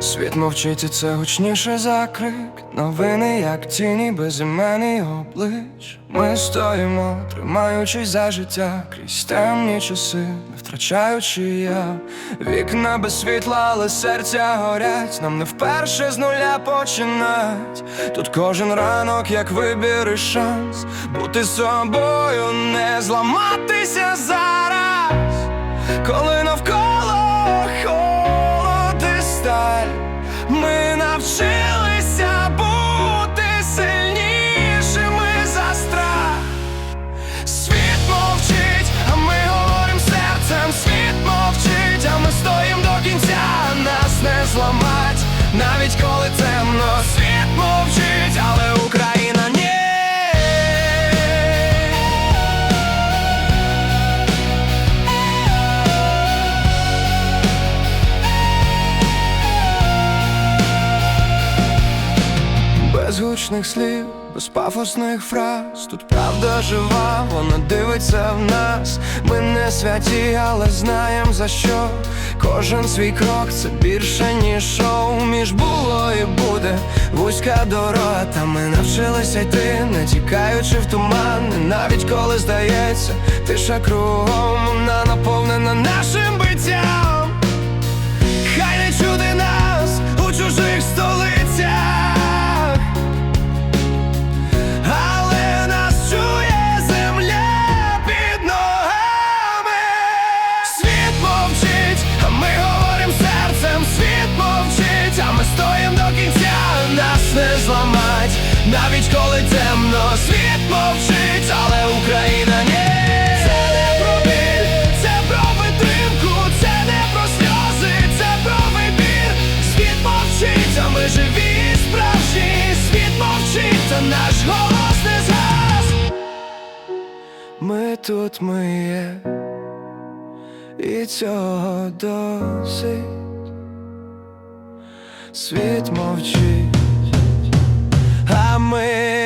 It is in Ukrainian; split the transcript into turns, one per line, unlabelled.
Світ мовчить, і це гучніше за крик. Новини, як тіні, безіменний облич. Ми стоїмо, тримаючись за життя. Крізь темні часи, не втрачаючи я. Вікна без світла, але серця горять. Нам не вперше з нуля починать. Тут кожен ранок, як вибір і шанс. Бути собою, не зламатися зараз. Коли навколо зламать, навіть коли темно Без гучних слів, без пафосних фраз. Тут правда жива, вона дивиться в нас. Ми не святі, але знаєм за що. Кожен свій крок це більше, ніж шоу. Між було і буде вузька дорога. Та ми навчилися йти, не тікаючи в туман. Навіть коли здається, тиша кругом Вона наповнена нашим стоїм до кінця. Нас не зламать, навіть коли темно. Світ мовчить, але Україна ні. Це не про це про витримку, це не про сльози, це про вибір. Світ мовчить, ми живі, справжні. Світ мовчить, наш голос не згас. Ми тут ми є, і цього досить світ мовчить, а ми.